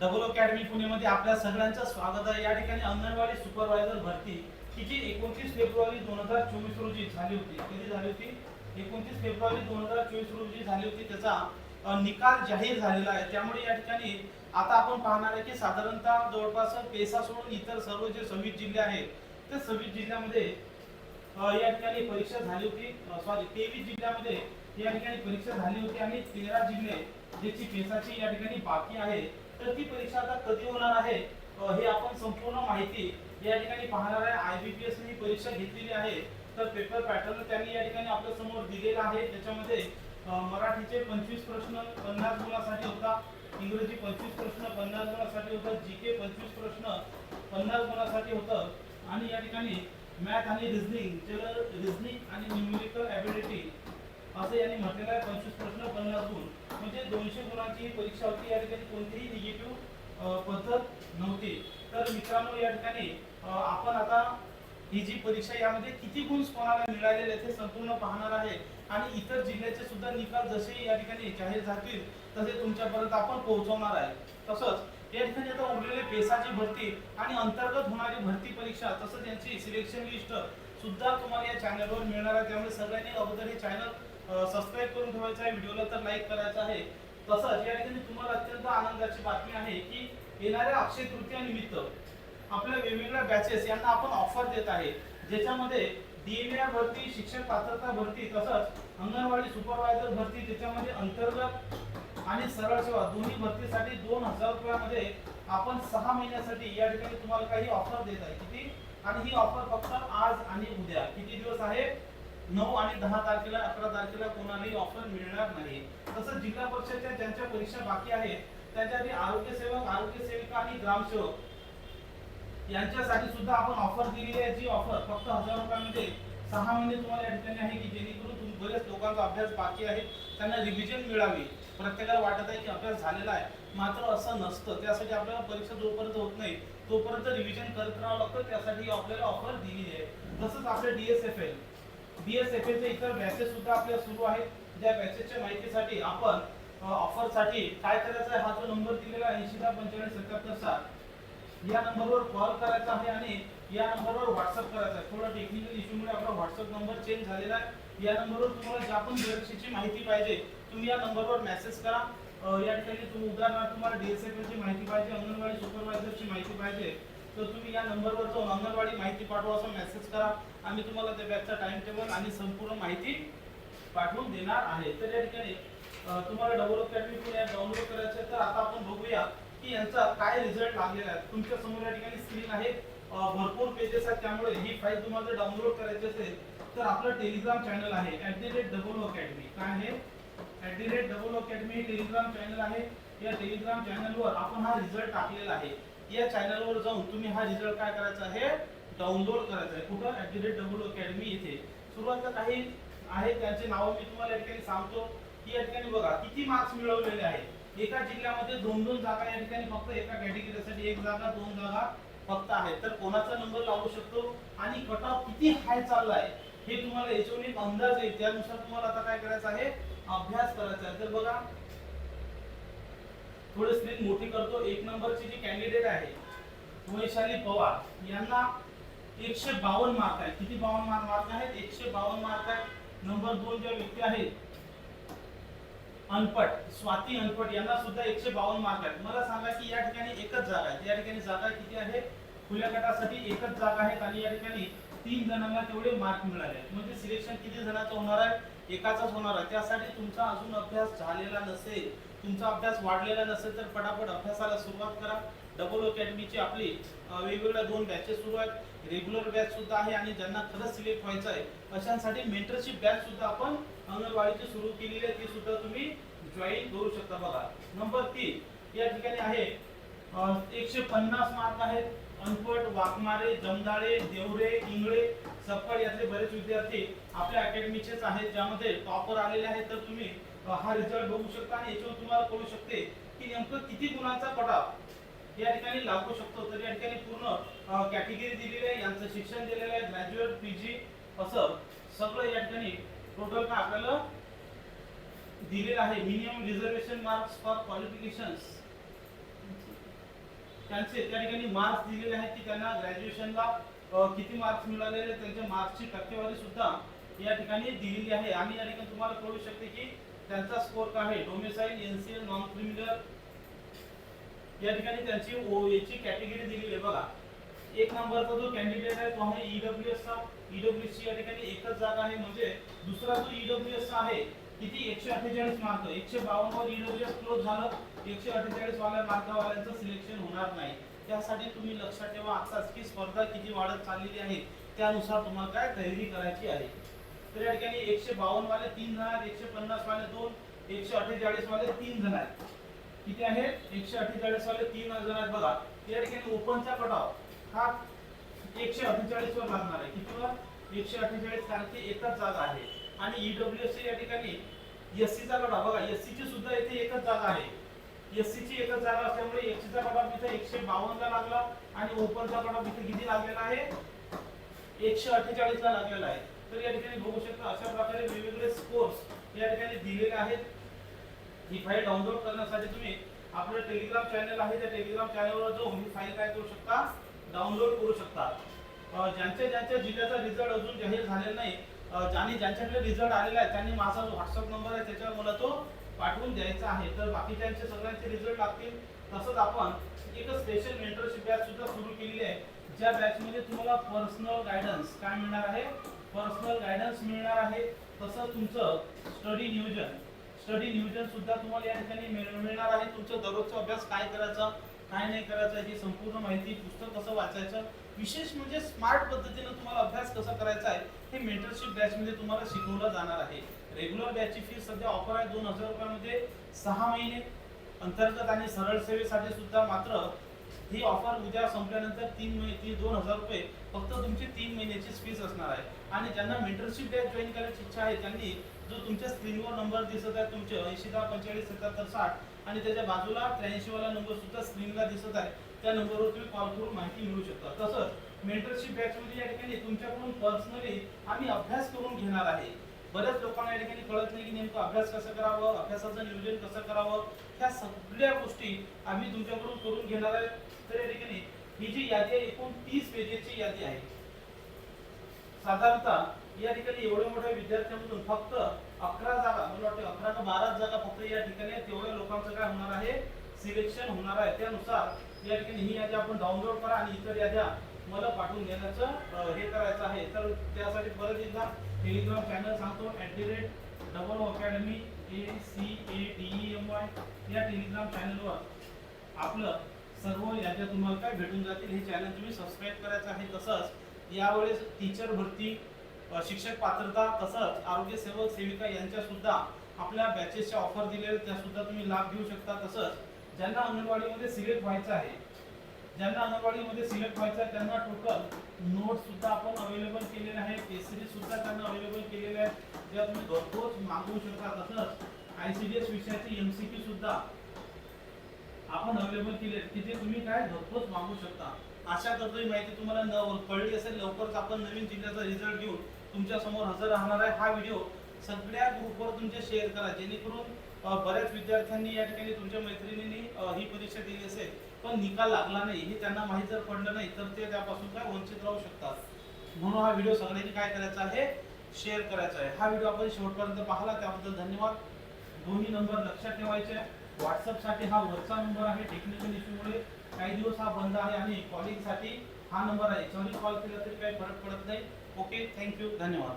Double academy पुणेमध्ये आपल्या सगळ्यांचं स्वागत आहे. या ठिकाणी अंगणवाडी सुपरवायझर भरती ही जी एकोणतीस फेब्रुवारी दोन हजार चोवीस रोजी झाली होती. कधी झाली होती? एकोणतीस फेब्रुवारी दोन हजार चोवीस रोजी झाली होती. त्याचा निकाल जाहीर झालेला आहे. त्यामुळे या ठिकाणी आता आपण पाहणार आहे की साधारणतः जवळपास पेसा सोडून इतर सर्व जे सव्वीस जिल्हे आहेत त्या सव्वीस जिल्ह्यामध्ये या ठिकाणी परीक्षा झाली होती. सॉरी तेवीस जिल्ह्यामध्ये या ठिकाणी परीक्षा झाली होती आणि तेरा जिल्हे ज्याची पेसाची या ठिकाणी बाकी आहे तर ती परीक्षा आता कधी होणार आहे हे आपण संपूर्ण माहिती या ठिकाणी पाहणार आहे. आयबीपीएस ही परीक्षा घेतलेली आहे. तर पेपर पॅटर्न त्यांनी या ठिकाणी आपल्यासमोर दिलेला आहे. त्याच्यामध्ये मराठीचे पंचवीस प्रश्न पन्नास गुणासाठी होता इंग्रजी पंचवीस प्रश्न पन्नास गुणासाठी होता जी के पंचवीस प्रश्न पन्नास गुणासाठी होतं. आणि या ठिकाणी मॅथ आणि रिझनिंग जनरल रिझनिंग आणि न्यूमेरिकल ॲबिलिटी असं यांनी म्हटलेलं आहे. पंचवीस प्रश्न पन्नास गुण म्हणजे दोनशे गुणांची परीक्षा होती. या ठिकाणी कोणतीही निगेटिव्ह पद्धत नव्हती. तर मित्रांनो या ठिकाणी आपण आता ही जी परीक्षा यामध्ये किती गुण कोणाला मिळालेले आहेत हे संपूर्ण पाहणार आहे. आणि इतर जिल्ह्याचे सुद्धा निकाल जसे या ठिकाणी जाहीर जातील तसे तुमच्यापर्यंत आपण पोहोचवणार आहे. तसंच या ठिकाणी आता उरलेले पेसाची भरती आणि अंतर्गत होणारी भरती परीक्षा तसंच यांची सिलेक्शन लिस्ट सुद्धा तुम्हाला या चॅनलवर मिळणार आहे. त्यामुळे सगळ्यांनी अगोदर हे चॅनल सबस्क्राईब करून ठेवायचं आहे. व्हिडिओला तर लाईक करायचं आहे. तसंच या ठिकाणी तुम्हाला अत्यंत आनंदाची बातमी आहे की येणाऱ्या अक्षय तृतीयानिमित्त आपल्या वेगवेगळ्या बॅचेस यांना आपण ऑफर देत आहे. ज्याच्यामध्ये डीएमआर भरती शिक्षक पात्रता भरती तसंच अंगणवाडी सुपरवायझर भरती त्याच्यामध्ये अंतर्गत आणि सरळ सेवा दोन्ही भरतीसाठी दोन हजार रुपयामध्ये आपण सहा महिन्यासाठी या ठिकाणी तुम्हाला काही ऑफर देत आहे. किती? आणि ही ऑफर फक्त आज आणि उद्या. किती दिवस आहे? नऊ आणि दहा तारखेला अकरा तारखेला कोणालाही ऑफर मिळणार नाही. तसंच जिल्हा परिषदच्या ज्यांच्या परीक्षा बाकी आहेत त्याच्यासाठी आरोग्य सेवक आरोग्य सेविका आणि ग्रामसेवक यांच्यासाठी सुद्धा आपण ऑफर दिलेली आहे. जी ऑफर फक्त हजार रुपयामध्ये सहा महिने तुम्हाला या ठिकाणी आहे की जेणेकरून तुम्ही बरेच लोकांचा अभ्यास बाकी आहे त्यांना रिव्हिजन मिळावी. प्रत्येकाला वाटत आहे की अभ्यास झालेला आहे. मात्र असं नसतं. त्यासाठी आपल्याला परीक्षा जोपर्यंत होत नाही तोपर्यंत रिव्हिजन करत राहावं लागतं. त्यासाठी आपल्याला ऑफर दिली आहे. तसंच एफ आय बीएसएफएचे इतर बॅचेस सुद्धा आपल्या सुरू आहेत. त्या बॅचेसच्या माहितीसाठी आपण ऑफरसाठी काय करायचं आहे? हा जो नंबर दिलेला आहे ऐंशी दहा पंचेचाळीस सत्याहत्तर सात. या नंबरवर कॉल करायचा आहे आणि या नंबरवर व्हॉट्सअप करायचा आहे. थोडा टेक्निकल इश्यूमुळे आपला व्हॉट्सअप नंबर चेंज झालेला आहे. या नंबरवर तुम्हाला ज्या पण सुरक्षेची माहिती पाहिजे तुम्ही या नंबरवर मेसेज करा. या ठिकाणी तुम्ही उदाहरणार्थ तुम्हाला DSFL ची माहिती पाहिजे अंगणवाडी सुपरवायझरची माहिती पाहिजे तर तुम्ही या नंबरवर जाऊन अंगणवाडी माहिती पाठवा असं मेसेज करा. आम्ही तुम्हाला त्या बॅचचा टाइम टेबल आणि संपूर्ण माहिती पाठवून देणार आहे. तर या ठिकाणी तुम्हाला double academy Pune app download करायचं तर आता आपण बघूया की यांचा काय रिझल्ट लागलेला आहे. तुमच्यासमोर या ठिकाणी स्क्रीन आहे. भरपूर पेजेस आहेत. त्यामुळे ही फाईल तुम्हाला जर डाउनलोड करायची असेल तर आपलं टेलिग्राम चॅनल आहे. At the rate double academy काय आहे? At the rate double academy Telegram channel आहे. या टेलिग्राम चॅनलवर आपण हा रिझल्ट टाकलेला आहे. या चॅनलवर जाऊन तुम्ही हा रिझल्ट काय करायचा आहे? डाउनलोड करायचा आहे. कुठं? At the rate W academy इथे. सुरुवात काही आहे त्यांचे नाव मी तुम्हाला या ठिकाणी सांगतो. की या ठिकाणी बघा किती मार्क्स मिळवलेले आहेत एका जिल्ह्यामध्ये दोन दोन जागा या ठिकाणी फक्त एका कॅटेगरीसाठी एक जागा दोन जागा फक्त आहेत. तर कोणाचा नंबर लावू शकतो? आणि कट ऑफ किती हाय चाललाय हे तुम्हाला याच्यावर एक अंदाज येईल त्यानुसार तुम्हाला आता काय करायचं आहे? अभ्यास करायचा आहे. तर बघा थोडी स्क्रीन मोठी करतो. एक नंबरची जी कॅन्डिडेट आहे वैशाली पवार यांना एकशे बावन्न मार्क आहे. किती बावन्न मार्क मार्क आहेत? एकशे बावन्न मार्क आहे. नंबर दोन ज्या व्यक्ती आहेत अनपट स्वाती अनपट यांना सुद्धा एकशे बावन्न मार्क आहेत. मला सांगा की या ठिकाणी एकच जागा आहे. या ठिकाणी जागा किती आहे? खुल्या गटासाठी एकच जागा आहेत आणि या ठिकाणी तीन जणांना तेवढे मार्क मिळाले. आहेत म्हणजे सिलेक्शन किती जणांचं होणार आहे? एकाचाच होणार आहे. त्यासाठी तुमचा अजून अभ्यास झालेला नसेल तुमचा अभ्यास वाढलेला नसेल तर पटापट अभ्यासाला सुरुवात करा. डबल अकॅडमीची आपली वेगवेगळ्या दोन बॅचेस सुरू आहेत रेग्युलर बॅच सुद्धा आहे आणि ज्यांना खरंच सिलेक्ट व्हायचं आहे अशांसाठी मेंटरशिप बॅच सुद्धा आपण अंगणवाडीची सुरू केलेली आहे. ती सुद्धा तुम्ही जॉईन करू शकता बघा. नंबर तीन या ठिकाणी आहे एकशे पन्नास मार्क आहेत. अनपट वाघमारे जमदाळे देवरे इंगळे सपकाळ यातले बरेच विद्यार्थी आपल्या अकॅडमीचेच आहेत ज्यामध्ये टॉपर आलेले आहेत. तर तुम्ही हा रिझल्ट बघू शकता आणि याच्यावर तुम्हाला कळू शकते की नेमकं किती गुणांचा कटाव या ठिकाणी लागू शकतो. तर या ठिकाणी पूर्ण कॅटेगरी दिलेली आहे. यांचं शिक्षण दिलेलं आहे. ग्रॅज्युएट पीजी असं सगळं या ठिकाणी टोटल आपल्याला दिलेलं आहे. Minimum reservation marks for qualifications त्यांचे त्या ठिकाणी मार्क्स दिलेले आहेत की त्यांना ग्रॅज्युएशनला किती मार्क्स मिळालेले आहेत, त्यांच्या मार्क्सची टक्केवारी सुद्धा या ठिकाणी दिलेली आहे. आणि या ठिकाणी तुम्हाला कळू शकते की त्यांचा स्कोर काय आहे. डोमेसाईल एनसीएल नॉन क्रिमिनल या ठिकाणी त्यांची ओ याची कॅटेगरी दिलेली आहे. बघा एक नंबरचा जो कॅन्डिडेट आहे तो आहे ईडब्ल्यूएस चा. ईडब्ल्यूएस ची या ठिकाणी एकच जागा आहे. म्हणजे दुसरा जो ईडब्ल्यूएस चा आहे किती? एकशे अठ्ठेचाळीस मार्क एकशे बावन्न वर ईडब्ल्यू क्लोज झालं एकशे अठ्ठेचाळीस वाल्या मार्कावाल्यांचं सिलेक्शन होणार नाही. त्यासाठी तुम्ही लक्षात ठेवा आताच की स्पर्धा किती वाढत चाललेली आहे त्यानुसार तुम्हाला काय तयारी करायची आहे. तर या ठिकाणी एकशे बावन्न वाले तीन जण आहेत एकशे पन्नास वाले दोन एकशे अठ्ठेचाळीस वाले तीन जण आहेत. किती आहेत? एकशे अठ्ठेचाळीस वाले तीन जण आहेत बघा. या ठिकाणी ओपनचा कटाव हा एकशे अठ्ठेचाळीस वर लागणार आहे. किती वर? एकशे अठ्ठेचाळीस कारण की एकच जागा आहे. आणि ईडब्ल्यू सी या ठिकाणी एससी चा कटाव बघा एससी ची सुद्धा इथे एकच जागा आहे. एससी ची एकच जागा असल्यामुळे एससी चा कटाव तिथे एकशे बावन्न ला लागला आणि ओपनचा कटाव तिथे किती लागलेला आहे? एकशे अठ्ठेचाळीस ला लागलेला आहे. तर या ठिकाणी बघू शकता अशा प्रकारे वेगवेगळे स्कोर्स या ठिकाणी दिलेले आहेत. ही फाईल डाउनलोड करण्यासाठी तुम्ही आपलं टेलिग्राम चॅनल आहे त्या टेलिग्राम चॅनलवर जाऊन ही फाईल काय करू शकता? डाउनलोड करू शकता. ज्यांच्या ज्यांच्या जिल्ह्याचा रिझल्ट अजून जाहीर झालेला नाही ज्यांनी ज्यांच्याकडे रिझल्ट आलेला आहे त्यांनी माझा जो व्हॉट्सअप नंबर आहे त्याच्यावर मला तो पाठवून द्यायचा आहे. तर बाकीच्यांचे सगळ्यांचे रिझल्ट लागतील. तसंच आपण एक स्पेशल मेंटरशिप बॅच सुद्धा सुरू केलेली आहे. ज्या बॅच मध्ये तुम्हाला पर्सनल गायडन्स काय मिळणार आहे? पर्सनल गायडन्स मिळणार आहे. तसंच तुमचं स्टडी नियोजन. स्टडी नियोजन सुद्धा तुम्हाला या ठिकाणी मिळ- मिळणार आहे. तुमचं दररोजचा अभ्यास काय करायचा काय नाही करायचं ही संपूर्ण माहिती पुस्तक कसं वाचायचं विशेष म्हणजे स्मार्ट पद्धतीने तुम्हाला अभ्यास कसा करायचा आहे हे मेंटरशिप बॅचमध्ये तुम्हाला शिकवलं जाणार आहे. रेग्युलर बॅचची फी सध्या ऑफर आहे दोन हजार रुपयामध्ये. सहा महिने अंतर्गत आणि सरळ सेवेसाठी सुद्धा मात्र ही ऑफर उद्या संपल्यानंतर तीन महिने ती दोन हजार रुपये फक्त तुमची तीन महिन्याची फीस असणार आहे. आणि ज्यांना मेंटरशिप बॅच जॉईन करायची इच्छा आहे त्यांनी जो तुमच्या स्क्रीनवर नंबर दिसत आहे तुमचे ऐंशी दहा पंचेचाळीस सत्याहत्तर साठ आणि त्याच्या बाजूला त्र्याऐंशीवाला नंबर सुद्धा स्क्रीनला दिसत आहे त्या नंबरवर तुम्ही कॉल करून माहिती मिळू शकता. तसंच मेंटरशिप बॅच मध्ये या ठिकाणी तुमच्याकडून पर्सनली आम्ही अभ्यास करून घेणार आहे. बऱ्याच लोकांना या ठिकाणी कळत नाही की नेमकं अभ्यास कसं करावं अभ्यासाचं नियोजन कसं करावं ह्या सगळ्या गोष्टी आम्ही तुमच्याकडून करून घेणार आहे. तर या ठिकाणी ही जी यादी आहे एकूण तीस पेजेसची यादी आहे. साधारणतः या ठिकाणी एवढ्या मोठ्या विद्यार्थ्यांमधून फक्त अकरा जागा मला वाटतं अकरा का बारा जागा फक्त या ठिकाणी तेवढ्या लोकांचं काय होणार आहे? सिलेक्शन होणार आहे. त्यानुसार या ठिकाणी ही यादी आपण डाउनलोड करा आणि इतर याद्या मला पाठवून देण्याचं हे करायचं आहे. तर त्यासाठी परत एकदा टेलिग्राम चॅनल सांगतो at the rate double academy A C A D M Y या टेलिग्राम चॅनलवर आपलं सर्व याच्या तुम्हाला काय भेटून जातील हे चॅनल तुम्ही सबस्क्राईब करायचं आहे तसंच. यावेळेस टीचर भरती शिक्षक पात्रता तसंच आरोग्य सेवक सेविका यांच्या सुद्धा आपल्या बॅचेसच्या ऑफर दिलेल्या त्या सुद्धा तुम्ही लाभ घेऊ शकता तसंच. ज्यांना अंगणवाडीमध्ये सिलेक्ट व्हायचं आहे ज्यांना अंगणवाडीमध्ये सिलेक्ट व्हायचं आहे त्यांना टोटल नोट सुद्धा आपण अवेलेबल केलेले आहे केसरी सुद्धा त्यांना अवेलेबल केलेले आहेत. ज्या तुम्ही घरपोच मागवू शकता तसंच आय सी डी एस विषयाची एम सी क्यू सुद्धा आपण अवेलेबल केले तिथे की जे तुम्ही काय घरपोच मागू शकता. अशा तत्व माहिती तुम्हाला न कळली असेल लवकरच आपण नवीन जिल्ह्याचा रिझल्ट घेऊन तुमच्यासमोर हजर राहणार आहे. हा व्हिडिओ सगळ्या ग्रुपवर तुमचे शेअर करा जेणेकरून बऱ्याच विद्यार्थ्यांनी या ठिकाणी तुमच्या मैत्रिणींनी ही परीक्षा दिली असेल. पण निकाल लागला नाही हे त्यांना माहीत जर पडलं नाही तर ते त्यापासून काय वंचित राहू शकतात. म्हणून हा व्हिडिओ सगळ्यांनी काय करायचा आहे शेअर करायचा आहे. हा व्हिडिओ आपण शेवटपर्यंत पाहिला त्याबद्दल धन्यवाद. दोन्ही नंबर लक्षात ठेवायचे. व्हॉट्सअपसाठी हा वरचा नंबर आहे टेक्निकल इश्यूमुळे काही दिवस हा बंद आहे आणि कॉलिंगसाठी हा नंबर आहे. याच्यावरही कॉल केला तरी काही फरक पडत नाही. ओके थँक्यू धन्यवाद.